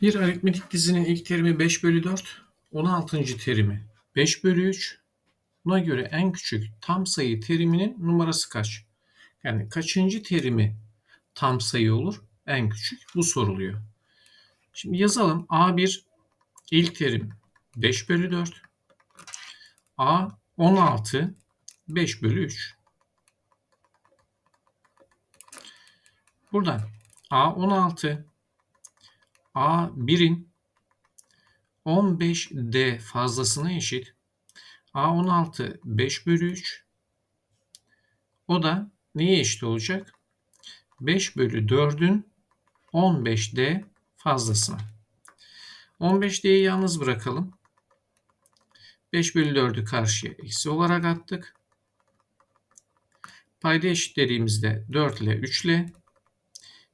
Bir aritmetik dizinin ilk terimi 5 bölü 4, 16. terimi 5 bölü 3. Buna göre en küçük tam sayı teriminin numarası kaç? Yani kaçıncı terimi tam sayı olur? En küçük bu soruluyor. Şimdi yazalım. A1 ilk terim 5 bölü 4. A 16 5 bölü 3. Buradan A 16 A1'in 15D fazlasına eşit. A16 5 bölü 3. O da neye eşit olacak? 5 bölü 4'ün 15D fazlasına. 15D'yi yalnız bırakalım. 5 bölü 4'ü karşıya eksi olarak attık. Payda eşitlediğimizde 4 ile 3 ile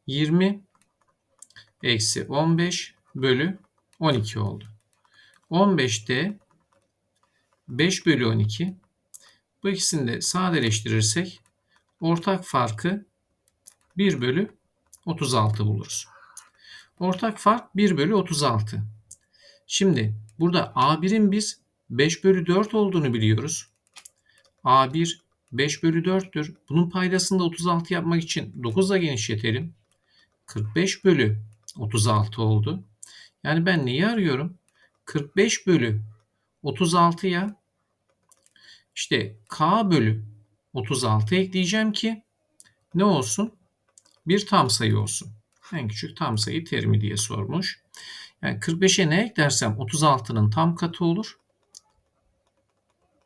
20 eksi 15 bölü 12 oldu. 15'te 5 bölü 12 bu ikisini de sadeleştirirsek ortak farkı 1 bölü 36 buluruz. Ortak fark 1 bölü 36. Şimdi burada A1'in biz 5 bölü 4 olduğunu biliyoruz. A1 5 bölü 4'tür. Bunun paydasını da 36 yapmak için 9 ile genişletelim. 45 bölü 36 oldu. Yani ben neyi arıyorum? 45 bölü 36'ya işte k bölü 36 ekleyeceğim ki ne olsun? Bir tam sayı olsun. En küçük tam sayı terimi diye sormuş. Yani 45'e ne eklersem 36'nın tam katı olur.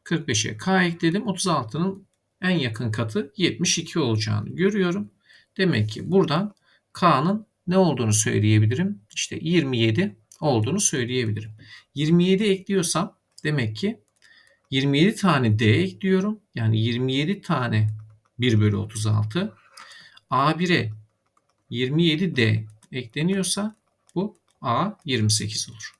45'e k ekledim. 36'nın en yakın katı 72 olacağını görüyorum. Demek ki buradan k'nın ne olduğunu söyleyebilirim? İşte 27 olduğunu söyleyebilirim. 27 ekliyorsam demek ki 27 tane D ekliyorum. Yani 27 tane 1 bölü 36. A1'e 27D ekleniyorsa bu A 28 olur.